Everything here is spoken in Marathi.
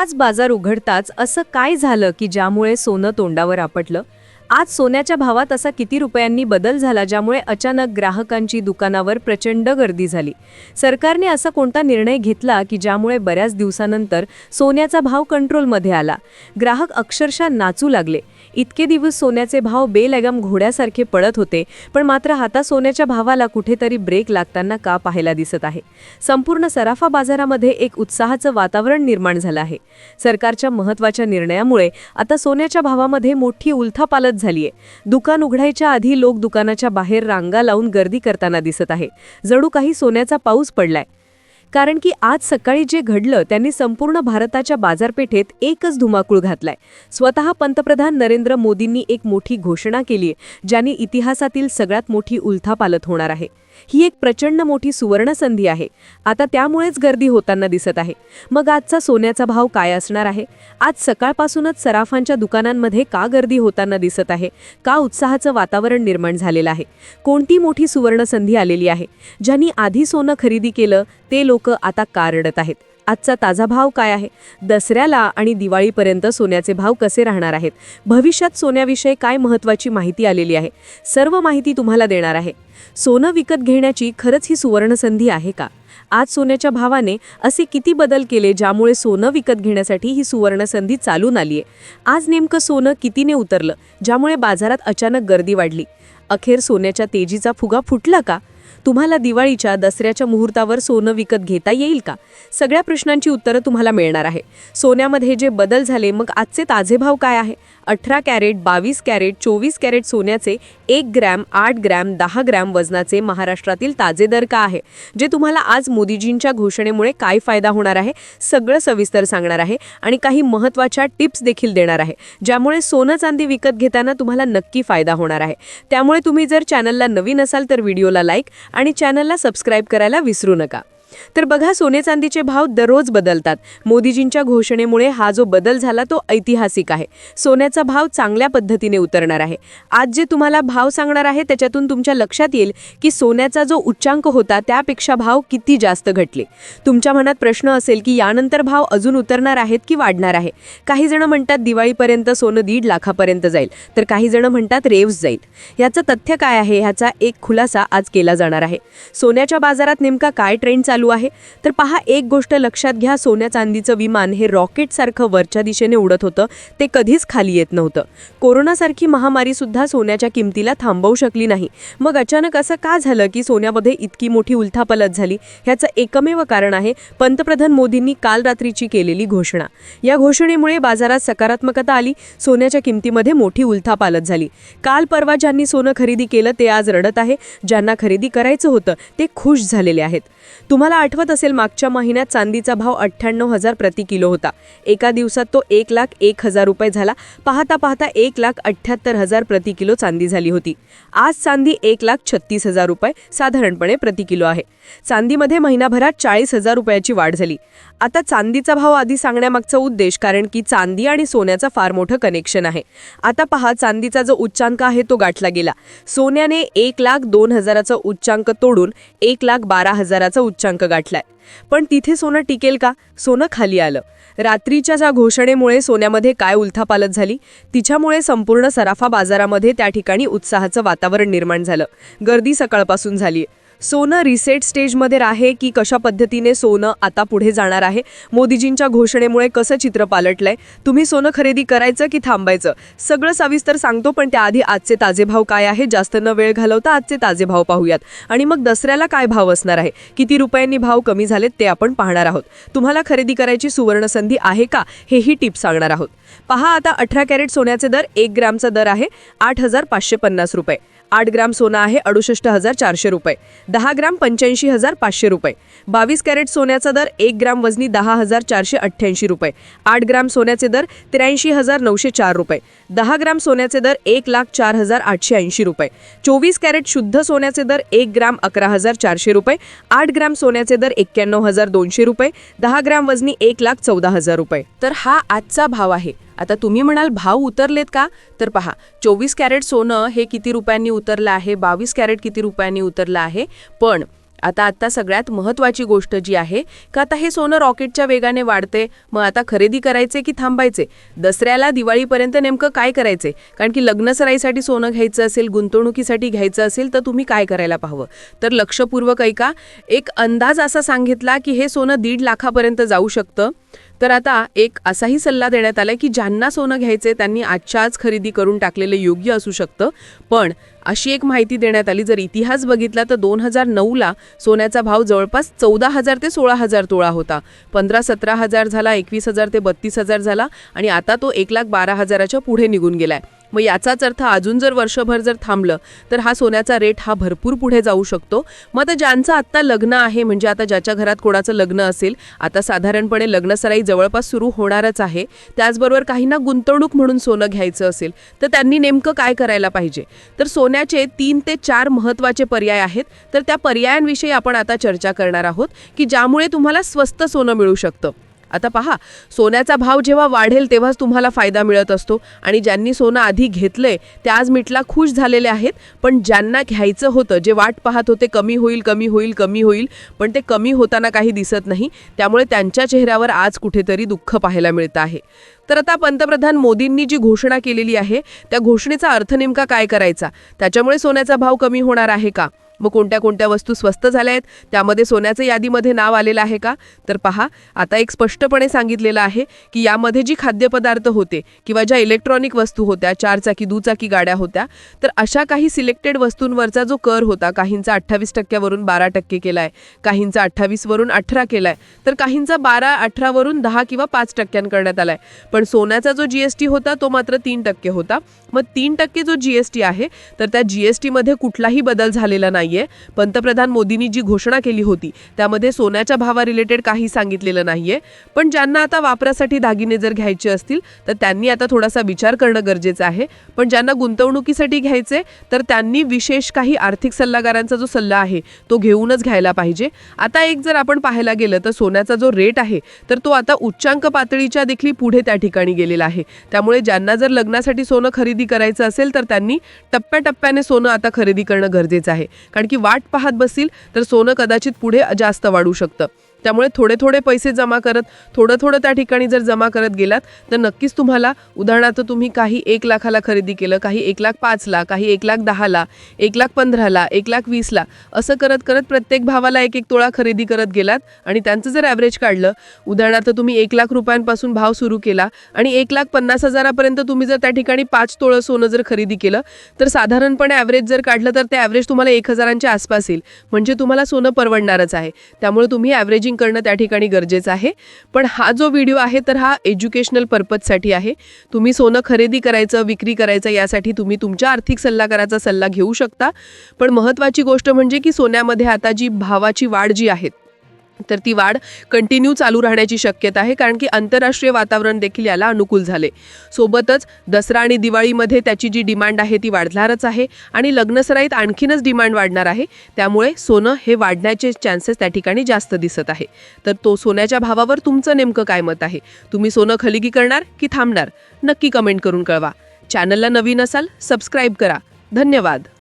आज बाजार उघडताच असं काय झालं की ज्यामुळे सोनं तोंडावर आपटलं? आज सोन्याच्या भावात असा किती रुपयांनी बदल झाला ज्यामुळे अचानक ग्राहकांची दुकानावर प्रचंड गर्दी झाली. सरकारने असा कोणता निर्णय घेतला की ज्यामुळे बऱ्याच दिवसानंतर सोन्याचा भाव कंट्रोलमध्ये आला? ग्राहक अक्षरशः नाचू लागले. इतके दिवस सोन्याचे भाव बेलगाम घोड्यासारखे पडत होते पण मात्र आता सोन्याच्या भावाला कुठेतरी ब्रेक लागताना का पाहायला दिसत आहे? संपूर्ण सराफा बाजारामध्ये एक उत्साहाचं वातावरण निर्माण झालं आहे. सरकारच्या महत्त्वाच्या निर्णयामुळे आता सोन्याच्या भावामध्ये मोठी उलथापालत झालीये. दुकान उघडायच्या आधी लोक दुकानाच्या बाहेर रांगा लावून गर्दी करताना दिसत आहे जणू काही सोन्याचा पाऊस पडलाय. कारण की आज सकाळी जे घडलं त्यांनी संपूर्ण भारताच्या बाजारपेठेत एकच धुमाकूळ घातलाय. स्वतः पंतप्रधान नरेंद्र मोदींनी एक मोठी घोषणा केली आहे ज्याने इतिहासातील सगळ्यात मोठी उलथापालत होणार आहे. ही एक प्रचंड मोठी सुवर्ण संधी आहे. आता त्यामुळेच गर्दी होताना दिसत आहे. मग आजचा सोन्याचा भाव काय असणार आहे? आज सकाळपासूनच सराफांच्या दुकानांमध्ये का गर्दी होताना दिसत आहे? का उत्साहाचं वातावरण निर्माण झालेलं आहे? कोणती मोठी सुवर्ण संधी आलेली आहे? ज्यांनी आधी सोनं खरेदी केलं ते लोक आता का रडत आहेत? आजचा ताजा भाव काय आहे? दसऱ्याला आणि दिवाळीपर्यंत सोन्याचे भाव कसे राहणार आहेत? भविष्यात सोन्याविषयी काय महत्त्वाची माहिती आलेली आहे? सर्व माहिती तुम्हाला देणार आहे. सोनं विकत घेण्याची खरंच ही सुवर्णसंधी आहे का? आज सोन्याच्या भावाने असे किती बदल केले ज्यामुळे सोनं विकत घेण्यासाठी ही सुवर्णसंधी चालून आली आहे आज नेमकं सोनं कितीने उतरलं ज्यामुळे बाजारात अचानक गर्दी वाढली? अखेर सोन्याच्या तेजीचा फुगा फुटला का? तुम्हाला दिवाळीच्या दसऱ्याच्या मुहूर्तावर सोनं विकत घेता येईल का? सगळ्या प्रश्नांची उत्तरं तुम्हाला मिळणार आहे. सोन्यामध्ये जे बदल झाले मग आजचे ताजे भाव काय आहे? अठरा कॅरेट बावीस कॅरेट चोवीस कॅरेट सोन्याचे एक ग्रॅम आठ ग्रॅम दहा ग्रॅम वजनाचे महाराष्ट्रातील ताजे दर का आहे जे तुम्हाला आज मोदीजींच्या घोषणेमुळे काय फायदा होणार आहे सगळं सविस्तर सांगणार आहे आणि काही महत्त्वाच्या टिप्स देखील देणार आहे ज्यामुळे सोनं चांदी विकत घेताना तुम्हाला नक्की फायदा होणार आहे. त्यामुळे तुम्ही जर चॅनलला नवीन असाल तर व्हिडिओला लाईक आणि चॅनलला सबस्क्राईब करायला विसरू नका. तर बघा सोने चांदीचे भाव दररोज बदलतात. मोदीजींच्या घोषणेमुळे हा जो बदल झाला तो ऐतिहासिक आहे. सोन्याचा भाव चांगल्या पद्धतीने उतरणार आहे. आज जे तुम्हाला भाव सांगणार आहे त्याच्यातून तुमच्या लक्षात येईल की सोन्याचा जो उच्चांक होता त्यापेक्षा भाव किती जास्त घटले. तुमच्या मनात प्रश्न असेल की यानंतर भाव अजून उतरणार आहेत की वाढणार आहे? काही जण म्हणतात दिवाळीपर्यंत सोनं दीड लाखापर्यंत जाईल. तर काही जण म्हणतात रेव्स जाईल. याचं तथ्य काय आहे? ह्याचा एक खुलासा आज केला जाणार आहे. सोन्याच्या बाजारात नेमका काय ट्रेंड चालू आहे. तर पहा एक गोष्ट लक्षात घ्या सोन्या चांदीचं विमान हे रॉकेटसारखं वरच्या दिशेने उडत होतं. ते कधीच खाली येत नव्हतं. कोरोनासारखी महामारी सुद्धा सोन्याच्या किमतीला थांबवू शकली नाही. मग अचानक असं का झालं की सोन्यामध्ये इतकी मोठी उलथापलत झाली? ह्याचं एकमेव कारण आहे पंतप्रधान मोदींनी काल रात्रीची केलेली घोषणा. या घोषणेमुळे बाजारात सकारात्मकता आली. सोन्याच्या किमतीमध्ये मोठी उलथापालत झाली. काल परवा ज्यांनी सोनं खरेदी केलं ते आज रडत आहे. ज्यांना खरेदी करायचं होतं ते खुश झालेले आहेत. तुम्हाला आठवत असेल मागच्या महिन्यात चांदीचा भाव अठ्ठ्याण्णव हजार प्रति किलो होता. एका दिवसात तो एक लाख एक हजार रुपये झाला. पाहता पाहता एक लाख अठ्ठ्याहत्तर हजार प्रति किलो चांदी झाली होती. आज चांदी एक लाख छत्तीस हजार रुपये साधारणपणे प्रति किलो आहे. चांदीमध्ये महिनाभरात चाळीस हजार रुपयाची वाढ झाली. आता चांदीचा भाव आधी सांगण्यामागचा उद्देश कारण की चांदी आणि सोन्याचं फार मोठं कनेक्शन आहे. आता पहा चांदीचा जो उच्चांक आहे तो गाठला गेला. सोन्याने एक लाख दोन हजाराचा उच्चांक तोडून एक लाख बारा हजाराचा उच्चांक गाठलाय. पण तिथे सोनं टिकेल का? सोनं खाली आलं. रात्रीच्या ज्या घोषणेमुळे सोन्यामध्ये काय उलथापालत झाली तिच्यामुळे संपूर्ण सराफा बाजारामध्ये त्या ठिकाणी उत्साहाचं वातावरण निर्माण झालं. गर्दी सकाळपासून झाली सोनं रिसेट स्टेजमध्ये आहे की कशा पद्धतीने सोनं आता पुढे जाणार आहे? मोदीजींच्या घोषणेमुळे कसं चित्र पालटलंय? तुम्ही सोनं खरेदी करायचं की थांबायचं? सगळं सविस्तर सांगतो पण त्याआधी आजचे ताजे भाव काय आहे? जास्त न वेळ घालवता आजचे ताजे भाव पाहूयात. आणि मग दसऱ्याला काय भाव असणार आहे? किती रुपयांनी भाव कमी झालेत ते आपण पाहणार आहोत. तुम्हाला खरेदी करायची सुवर्ण संधी आहे का? हेही टिप सांगणार आहोत. पहा आता अठरा कॅरेट सोन्याचे दर एक ग्रॅमचा दर आहे आठ हजार पाचशे पन्नास रुपये. आठ ग्राम सोनं आहे अडुसष्ट हजार चारशे रुपये. दहा ग्राम पंच्याऐंशी हजार पाचशे रुपये. बावीस कॅरेट सोन्याचा दर एक ग्राम वजनी दहा हजार चारशे अठ्ठ्याऐंशी रुपये. आठ ग्राम सोन्याचे दर त्र्याऐंशी हजार नऊशे चार रुपये. दहा ग्राम सोन्याचे दर एक लाख चार हजार आठशे ऐंशी रुपये. चोवीस कॅरेट शुद्ध सोन्याचे दर एक ग्राम अकरा हजार चारशे रुपये. आठ ग्राम सोन्याचे दर एक्क्याण्णव हजार दोनशे रुपये. दहा ग्राम वजनी एक लाख चौदा हजार रुपये. तर हा आजचा भाव आहे. आता तुम्ही म्हणाल भाव उतरलेत का? तर पहा चोवीस कॅरेट सोनं हे किती रुपयांनी उतरलं आहे? बावीस कॅरेट किती रुपयांनी उतरलं आहे? पण आता आत्ता सगळ्यात महत्त्वाची गोष्ट जी आहे का आता हे सोनं रॉकेटच्या वेगाने वाढते मग आता खरेदी करायचे की थांबायचे? दसऱ्याला दिवाळीपर्यंत नेमकं काय करायचे? कारण की लग्नसराईसाठी सोनं घ्यायचं असेल गुंतवणुकीसाठी घ्यायचं असेल तर तुम्ही काय करायला पाहावं? तर लक्षपूर्वक ऐका एक अंदाज असा सांगितला की हे सोनं दीड लाखापर्यंत जाऊ शकतं. तर आता एक असाही सल्ला देण्यात आलाय की ज्यांना सोनं घ्यायचे त्यांनी आजच्या आज खरेदी करून टाकलेलं योग्य असू शकतं. पण अशी एक माहिती देण्यात आली जर इतिहास बघितला तर दोन हजार नऊला सोन्याचा भाव जवळपास चौदा हजार ते सोळा हजार तोळा होता. पंधरा सतरा हजार झाला एकवीस हजार ते बत्तीस हजार झाला आणि आता तो एक लाख बारा हजाराच्या पुढे निघून गेलाय. मग याचाच अर्थ अजून जर वर्षभर जर थांबलं तर हा सोन्याचा रेट हा भरपूर पुढे जाऊ शकतो. मग आता ज्यांचं आत्ता लग्न आहे म्हणजे आता ज्याच्या घरात कोणाचं लग्न असेल आता साधारणपणे लग्नसराई जवळपास सुरू होणारच आहे. त्याचबरोबर काहींना गुंतवणूक म्हणून सोनं घ्यायचं असेल तर त्यांनी नेमकं काय करायला पाहिजे? तर सोन्याचे तीन ते चार महत्त्वाचे पर्याय आहेत. तर त्या पर्यायांविषयी आपण आता चर्चा करणार आहोत की ज्यामुळे तुम्हाला स्वस्त सोनं मिळू शकतं. आता पहा सोन्याचा भाव जेव्हा वाढेल तेव्हाच तुम्हाला फायदा मिळत असतो. आणि ज्यांनी सोनं आधी घेतलंय त्या आज मिटला खुश झालेले आहेत. पण ज्यांना घ्यायचं होतं जे वाट पाहत होते कमी होईल कमी होईल कमी होईल पण ते कमी होताना काही दिसत नाही. त्यामुळे त्यांच्या चेहऱ्यावर आज कुठेतरी दुःख पाहायला मिळतं आहे. तर आता पंतप्रधान मोदींनी जी घोषणा केलेली आहे त्या घोषणेचा अर्थ नेमका काय करायचा? त्याच्यामुळे सोन्याचा भाव कमी होणार आहे का? मग कोणत्या कोणत्या वस्तू स्वस्त झाल्या आहेत? त्यामध्ये सोन्याचं यादीमध्ये नाव आलेलं आहे का? तर पहा आता एक स्पष्टपणे सांगितलेलं आहे की यामध्ये जी खाद्यपदार्थ होते किंवा ज्या इलेक्ट्रॉनिक वस्तू होत्या चारचाकी दुचाकी गाड्या होत्या तर अशा काही सिलेक्टेड वस्तूंवरचा जो कर होता काहींचा अठ्ठावीस टक्क्यावरून बारा टक्के केला आहे काहींचा अठ्ठावीसवरून अठरा केला आहे तर काहींचा बारा अठरावरून दहा किंवा पाच टक्क्यां करण्यात आहे पण सोन्याचा जो जीएसटी होता तो मात्र तीन टक्के होता. मग तीन टक्के जो जीएसटी आहे तर त्या जीएसटीमध्ये कुठलाही बदल झालेला नाही नाहीये. पंतप्रधान मोदींनी जी घोषणा केली होती त्यामध्ये सोन्याच्या भावा रिलेटेड काही सांगितलेलं नाहीये. पण ज्यांना आता वापरासाठी दागिने जर घ्यायचे असतील तर त्यांनी आता थोडासा विचार करणं गरजेचं आहे. पण ज्यांना गुंतवणुकीसाठी घ्यायचे तर त्यांनी विशेष काही आर्थिक सल्लागारांचा जो सल्ला आहे तो घेऊनच घ्यायला पाहिजे. आता एक जर आपण पाहायला गेलं तर सोन्याचा जो रेट आहे तर तो आता उच्चांक पातळीच्या देखील पुढे त्या ठिकाणी गेलेला आहे. त्यामुळे ज्यांना जर लग्नासाठी सोनं खरेदी करायचं असेल तर त्यांनी टप्प्याटप्प्याने सोनं आता खरेदी करणं गरजेचं आहे. कारण की वाट पाहत बसतील तर सोनं कदाचित पुढे जास्त वाढू शकतं. त्यामुळे थोडे थोडे पैसे जमा करत थोडं थोडं त्या ठिकाणी जर जमा करत गेलात तर नक्कीच तुम्हाला उदाहरणार्थ तुम्ही काही एक लाखाला खरेदी केलं काही एक लाख पाचला काही एक लाख दहाला एक लाख पंधराला एक लाख वीसला असं करत करत प्रत्येक भावाला एक एक तोळा खरेदी करत गेलात आणि त्यांचं जर ॲव्हरेज काढलं उदाहरणार्थ तुम्ही एक लाख रुपयांपासून भाव सुरू केला आणि एक लाख पन्नास हजारापर्यंत तुम्ही जर त्या ठिकाणी पाच तोळं सोनं जर खरेदी केलं तर साधारणपणे ॲव्हरेज जर काढलं तर ते ॲव्हरेज तुम्हाला एक हजारांच्या आसपास येईल. म्हणजे तुम्हाला सोनं परवडणारच आहे. त्यामुळे तुम्ही ॲव्हरेजिंग करणं त्या ठिकाणी गरजेचं आहे. पण हा जो व्हिडिओ आहे तर हा एज्युकेशनल पर्पजसाठी आहे. तुम्ही सोनं खरेदी करायचं विक्री करायचं यासाठी तुम्ही तुमच्या आर्थिक सल्लागाराचा सल्ला घेऊ शकता. पण महत्त्वाची गोष्ट म्हणजे की सोन्यामध्ये आता जी भावाची वाढ जी आहे तर ती वाढ कंटिन्यू चालू राहण्याची शक्यता आहे कारण की आंतरराष्ट्रीय वातावरण देखील याला अनुकूल झाले. सोबतच दसरा आणि दिवाळीमध्ये त्याची जी डिमांड आहे ती वाढणारच आहे आणि लग्नसराईत आणखीनच डिमांड वाढणार आहे. त्यामुळे सोनं हे वाढण्याचे चान्सेस त्या ठिकाणी जास्त दिसत आहे. तर तो सोन्याच्या भावावर तुमचं नेमकं काय मत आहे? तुम्ही सोनं खरेदी करणार की थांबणार? नक्की कमेंट करून कळवा. चॅनलला नवीन असाल सबस्क्राईब करा. धन्यवाद.